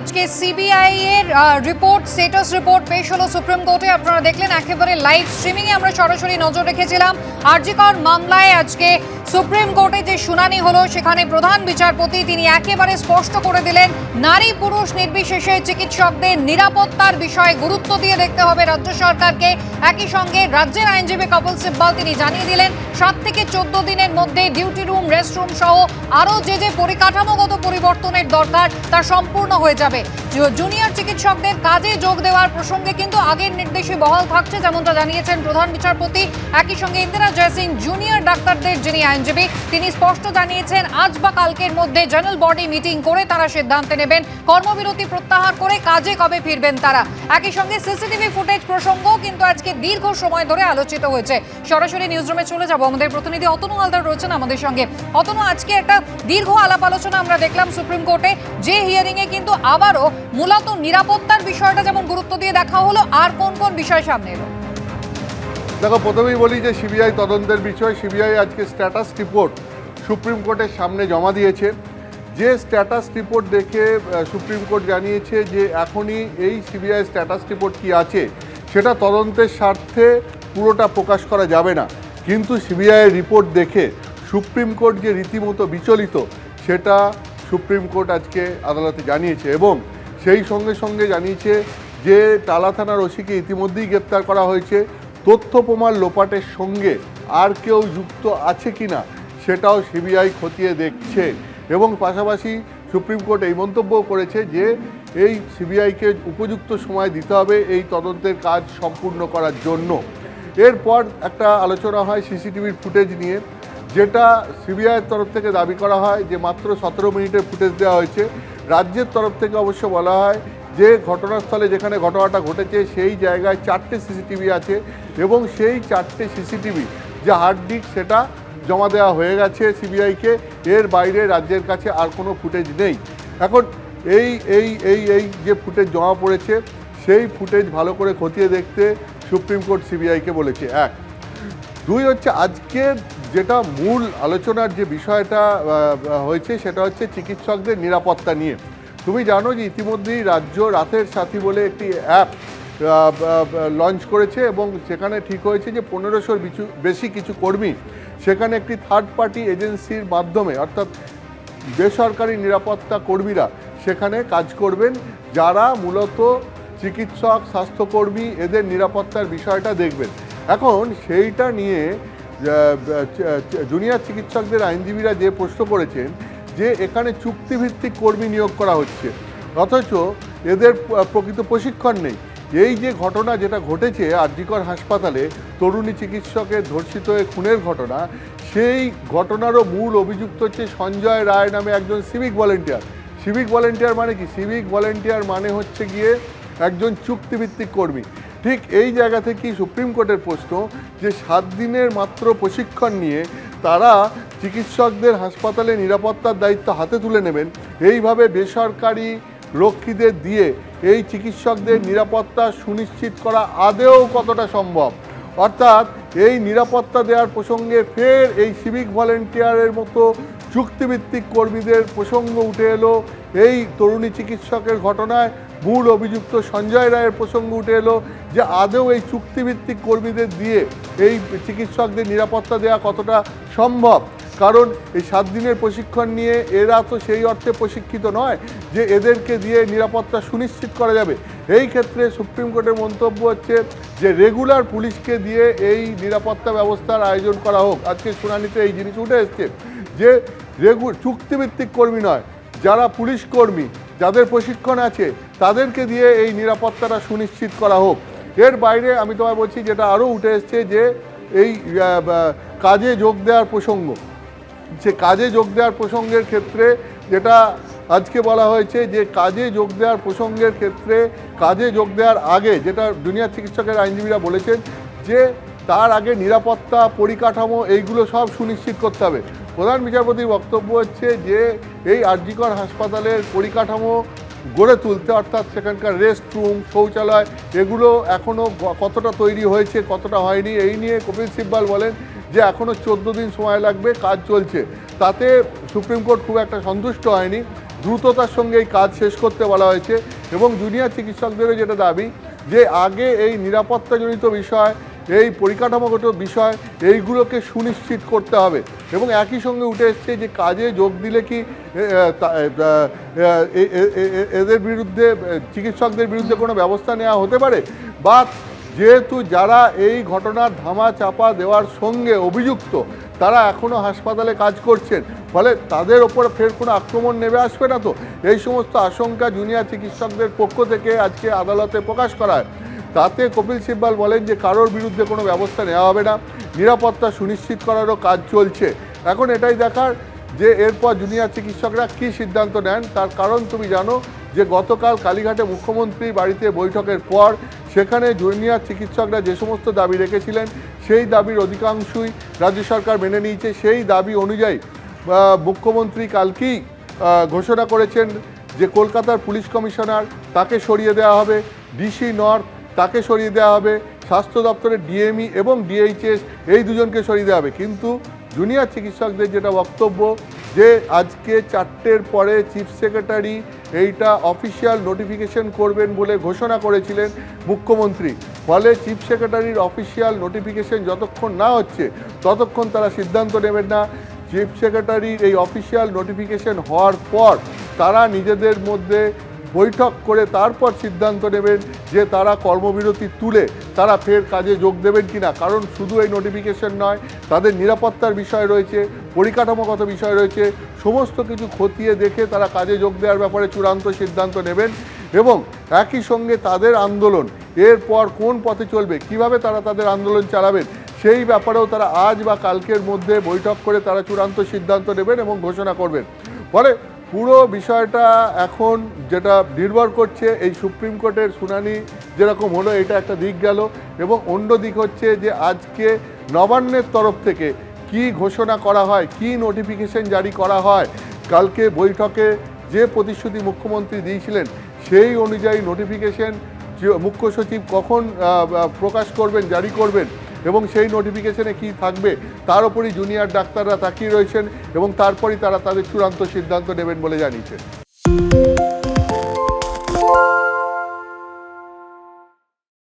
আজকে সিবিআই এর report status report পেশ হলো সুপ্রিম কোর্টে আপনারা দেখলেন, একেবারে লাইভ স্ট্রিমিং এ আমরা সরাসরি নজর রেখেছিলাম। আরজিকর মামলায় আজকে সুপ্রিম কোর্টে যে শুনানি হলো, সেখানে প্রধান বিচারপতি তিনি একেবারে স্পষ্ট করে দিলেন, নারী পুরুষ নির্বিশেষে চিকিৎসকদের নিরাপত্তার বিষয়ে গুরুত্ব দিয়ে দেখতে হবে রাজ্য সরকারকে। একই সঙ্গে রাজ্যের আইনজীবী কপিল সিব্বাল তিনি জানিয়ে দিলেন, সাত থেকে চোদ্দ দিনের মধ্যে ডিউটি রুম, রেস্ট রুম সহ আরও যে যে পরিকাঠামোগত পরিবর্তনের দরকার, তা সম্পূর্ণ হয়ে যাবে। 设备，জুনিয়র চিকিৎসকদের কাজে যোগ দেওয়ার প্রসঙ্গে কিন্তু আগের নির্দেশে বহাল থাকছে, যেমনটা জানিয়েছেন প্রধান বিচারপতি। একই সঙ্গে ইন্দিরা জয়সিং জুনিয়র ডাক্তারদের যিনি আইনজীবী, তিনি স্পষ্ট জানিয়েছেন, আজ বা কালকের মধ্যে জেনারেল বডি মিটিং করে তারা সিদ্ধান্তে নেবেন, কর্মবিরতি প্রত্যাহার করে কাজে কবে ফিরবেন তারা। একই সঙ্গে সিসিটিভি ফুটেজ প্রসঙ্গও কিন্তু আজকে দীর্ঘ সময় ধরে আলোচিত হয়েছে। সরাসরি নিউজরুমে চলে যাব। আমাদের প্রতিনিধি অতনু হালদার রয়েছেন আমাদের সঙ্গে। অতনু, আজকে একটা দীর্ঘ আলাপ আলোচনা আমরা দেখলাম সুপ্রিম কোর্টে। যে হিয়ারিং এ কিন্তু আবারও মূলত নিরাপত্তার বিষয়টা যেমন গুরুত্ব দিয়ে দেখা হলো, আর কোন কোন বিষয় সামনে এলো? দেখো, প্রথমেই বলি যে সিবিআই তদন্তের বিষয়। সিবিআই আজকে স্ট্যাটাস রিপোর্ট সুপ্রিম কোর্টের সামনে জমা দিয়েছে। যে স্ট্যাটাস রিপোর্ট দেখে সুপ্রিম কোর্ট জানিয়েছে যে এখনই এই সিবিআই স্ট্যাটাস রিপোর্ট কি আছে, সেটা তদন্তের স্বার্থে পুরোটা প্রকাশ করা যাবে না। কিন্তু সিবিআইয়ের রিপোর্ট দেখে সুপ্রিম কোর্ট যে রীতিমতো বিচলিত, সেটা সুপ্রিম কোর্ট আজকে আদালতে জানিয়েছে। এবং সেই সঙ্গে সঙ্গে জানিয়েছে যে টালা থানার ওসিকে ইতিমধ্যেই গ্রেপ্তার করা হয়েছে। তথ্য প্রমাণ লোপাটের সঙ্গে আর কেউ যুক্ত আছে কি না সেটাও সিবিআই খতিয়ে দেখছে। এবং পাশাপাশি সুপ্রিম কোর্ট এই মন্তব্য করেছে যে এই সিবিআইকে উপযুক্ত সময় দিতে হবে এই তদন্তের কাজ সম্পূর্ণ করার জন্য। এরপর একটা আলোচনা হয় সিসিটিভির ফুটেজ নিয়ে। যেটা সিবিআইয়ের তরফ থেকে দাবি করা হয় যে মাত্র সতেরো মিনিটের ফুটেজ দেওয়া হয়েছে। রাজ্যের তরফ থেকে অবশ্য বলা হয় যে ঘটনাস্থলে যেখানে ঘটনাটা ঘটেছে সেই জায়গায় চারটে সিসিটিভি আছে এবং সেই চারটে সিসিটিভি যে হার্ড ডিস্ক সেটা জমা দেওয়া হয়ে গেছে সিবিআইকে। এর বাইরে রাজ্যের কাছে আর কোনো ফুটেজ নেই। এখন এই এই এই এই যে ফুটেজ জমা পড়েছে, সেই ফুটেজ ভালো করে খতিয়ে দেখতে সুপ্রিম কোর্ট সিবিআইকে বলেছে। এক দুই হচ্ছে আজকের যেটা মূল আলোচনার যে বিষয়টা হয়েছে সেটা হচ্ছে চিকিৎসকদের নিরাপত্তা নিয়ে। তুমি জানো যে ইতিমধ্যেই রাজ্য রাতের সাথী বলে একটি অ্যাপ লঞ্চ করেছে এবং সেখানে ঠিক হয়েছে যে পনেরোশোর বেশি কিছু কর্মী সেখানে একটি থার্ড পার্টি এজেন্সির মাধ্যমে, অর্থাৎ বেসরকারি নিরাপত্তা কর্মীরা সেখানে কাজ করবেন। যারা মূলত চিকিৎসক, স্বাস্থ্যকর্মী, এদের নিরাপত্তার বিষয়টা দেখবেন। এখন সেইটা নিয়ে জুনিয়র চিকিৎসকদের আইনজীবীরা যে প্রশ্ন করেছেন যে এখানে চুক্তিভিত্তিক কর্মী নিয়োগ করা হচ্ছে, অথচ এদের প্রকৃত প্রশিক্ষণ নেই। এই যে ঘটনা যেটা ঘটেছে আরজিকর হাসপাতালে তরুণী চিকিৎসকের ধর্ষিত হয়ে খুনের ঘটনা, সেই ঘটনারও মূল অভিযুক্ত হচ্ছে সঞ্জয় রায় নামে একজন সিভিক ভলেন্টিয়ার। সিভিক ভলেন্টিয়ার মানে কি? সিভিক ভলেন্টিয়ার মানে হচ্ছে গিয়ে একজন চুক্তিভিত্তিক কর্মী। ঠিক এই জায়গা থেকেই সুপ্রিম কোর্টের প্রশ্ন যে সাত দিনের মাত্র প্রশিক্ষণ নিয়ে তারা চিকিৎসকদের হাসপাতালে নিরাপত্তার দায়িত্ব হাতে তুলে নেবেন, এইভাবে বেসরকারি রক্ষীদের দিয়ে এই চিকিৎসকদের নিরাপত্তা সুনিশ্চিত করা আদেও কতটা সম্ভব? অর্থাৎ এই নিরাপত্তা দেওয়ার প্রসঙ্গে ফের এই সিভিক ভলেন্টিয়ারের মতো চুক্তিভিত্তিক কর্মীদের প্রসঙ্গ উঠে এলো, এই তরুণী চিকিৎসকের ঘটনায় মূল অভিযুক্ত সঞ্জয় রায়ের প্রসঙ্গ উঠে এলো যে আদৌ এই চুক্তিভিত্তিক কর্মীদের দিয়ে এই চিকিৎসকদের নিরাপত্তা দেওয়া কতটা সম্ভব? কারণ এই সাত দিনের প্রশিক্ষণ নিয়ে এরা তো সেই অর্থে প্রশিক্ষিত নয় যে এদেরকে দিয়ে নিরাপত্তা সুনিশ্চিত করা যাবে। এই ক্ষেত্রে সুপ্রিম কোর্টের মন্তব্য হচ্ছে যে রেগুলার পুলিশকে দিয়ে এই নিরাপত্তা ব্যবস্থার আয়োজন করা হোক। আজকে শুনানিতে এই জিনিস উঠে এসছে যে রেগু, চুক্তিভিত্তিক কর্মী নয়, যারা পুলিশ কর্মী, যাদের প্রশিক্ষণ আছে তাদেরকে দিয়ে এই নিরাপত্তাটা সুনিশ্চিত করা হোক। এর বাইরে আমি তোমায় বলছি, যেটা আরও উঠে এসছে যে এই কাজে যোগ দেওয়ার প্রসঙ্গ। সে কাজে যোগ দেওয়ার প্রসঙ্গের ক্ষেত্রে যেটা আজকে বলা হয়েছে যে কাজে যোগ দেওয়ার প্রসঙ্গের ক্ষেত্রে, কাজে যোগ দেওয়ার আগে যেটা দুনিয়ার চিকিৎসকের আইনজীবীরা বলেছেন যে তার আগে নিরাপত্তা, পরিকাঠামো এইগুলো সব সুনিশ্চিত করতে হবে। প্রধান বিচারপতির বক্তব্য হচ্ছে যে এই আরজিকর হাসপাতালের পরিকাঠামো গড়ে তুলতে, অর্থাৎ সেখানকার রেস্ট রুম শৌচালয়, এগুলো এখনও কতটা তৈরি হয়েছে, কতটা হয়নি, এই নিয়ে কপিল সিব্বাল বলেন যে এখনও চোদ্দ দিন সময় লাগবে, কাজ চলছে। তাতে সুপ্রিম কোর্ট খুব একটা সন্তুষ্ট হয়নি। দ্রুততার সঙ্গে এই কাজ শেষ করতে বলা হয়েছে এবং জুনিয়র চিকিৎসকদেরও যেটা দাবি যে আগে এই নিরাপত্তাজনিত বিষয় এই পরিকাঠামোগত বিষয়, এইগুলোকে সুনিশ্চিত করতে হবে। এবং একই সঙ্গে উঠে এসছে যে কাজে যোগ দিলে কি এদের বিরুদ্ধে, চিকিৎসকদের বিরুদ্ধে কোনো ব্যবস্থা নেওয়া হতে পারে? বা যেহেতু যারা এই ঘটনার ধামা চাপা দেওয়ার সঙ্গে অভিযুক্ত, তারা এখনও হাসপাতালে কাজ করছেন। ফলে তাদের ওপর ফের কোনো আক্রমণ নেমে আসবে না তো? এই সমস্ত আশঙ্কা জুনিয়র চিকিৎসকদের পক্ষ থেকে আজকে আদালতে প্রকাশ করা হয়। তাতে কপিল সিব্বাল বলেন যে কারোর বিরুদ্ধে কোনো ব্যবস্থা নেওয়া হবে না। নিরাপত্তা সুনিশ্চিত করারও কাজ চলছে। এখন এটাই দেখার যে এরপর জুনিয়র চিকিৎসকরা কী সিদ্ধান্ত নেন, তার কারণ তুমি জানো যে গতকাল কালীঘাটে মুখ্যমন্ত্রী বাড়িতে বৈঠকের পর সেখানে জুনিয়র চিকিৎসকরা যে সমস্ত দাবি রেখেছিলেন, সেই দাবির অধিকাংশই রাজ্য সরকার মেনে নিয়েছে। সেই দাবি অনুযায়ী মুখ্যমন্ত্রী কালকেই ঘোষণা করেছেন যে কলকাতার পুলিশ কমিশনার তাকে সরিয়ে দেওয়া হবে। ডিসি নর্থ তাকে সরিয়ে দেওয়া হবে, স্বাস্থ্য দপ্তরের ডিএমই এবং ডিএইচএস, এই দুজনকে সরিয়ে দেওয়া হবে। কিন্তু জুনিয়র চিকিৎসকদের যেটা বক্তব্য, যে আজকে চারটের পরে চিফ সেক্রেটারি এইটা অফিসিয়াল নোটিফিকেশন করবেন বলে ঘোষণা করেছিলেন মুখ্যমন্ত্রী। ফলে চিফ সেক্রেটারির অফিসিয়াল নোটিফিকেশন যতক্ষণ না হচ্ছে, ততক্ষণ তারা সিদ্ধান্ত নেবেন না। চিফ সেক্রেটারির এই অফিসিয়াল নোটিফিকেশন হওয়ার পর তারা নিজেদের মধ্যে বৈঠক করে তারপর সিদ্ধান্ত নেবেন যে তারা কর্মবিরতি তুলে তারা ফের কাজে যোগ দেবেন কি না কারণ শুধু এই নোটিফিকেশন নয়, তাদের নিরাপত্তার বিষয় রয়েছে, পরিকাঠামোগত বিষয় রয়েছে, সমস্ত কিছু খতিয়ে দেখে তারা কাজে যোগ দেওয়ার ব্যাপারে চূড়ান্ত সিদ্ধান্ত নেবেন এবং একই সঙ্গে তাদের আন্দোলন, এরপর কোন পথে চলবে, কীভাবে তারা তাদের আন্দোলন চালাবেন, সেই ব্যাপারেও তারা আজ বা কালকের মধ্যে বৈঠক করে তারা চূড়ান্ত সিদ্ধান্ত নেবেন এবং ঘোষণা করবেন। ফলে পুরো বিষয়টা এখন যেটা নির্ভর করছে এই সুপ্রিম কোর্টের শুনানি যেরকম হলো, এটা একটা দিক গেল। এবং অন্য দিক হচ্ছে যে আজকে নবান্নের তরফ থেকে কি ঘোষণা করা হয়, কি নোটিফিকেশন জারি করা হয়, কালকে বৈঠকে যে প্রতিশ্রুতি মুখ্যমন্ত্রী দিয়েছিলেন, সেই অনুযায়ী নোটিফিকেশন মুখ্য সচিব কখন প্রকাশ করবেন, জারি করবেন এবং সেই নোটিফিকেশনে কি থাকবে, তার উপরই জুনিয়র ডাক্তাররা তাকিয়ে রয়েছেন এবং তারপরই তারা তাদের চূড়ান্ত সিদ্ধান্ত নেবেন বলে জানিয়েছেন।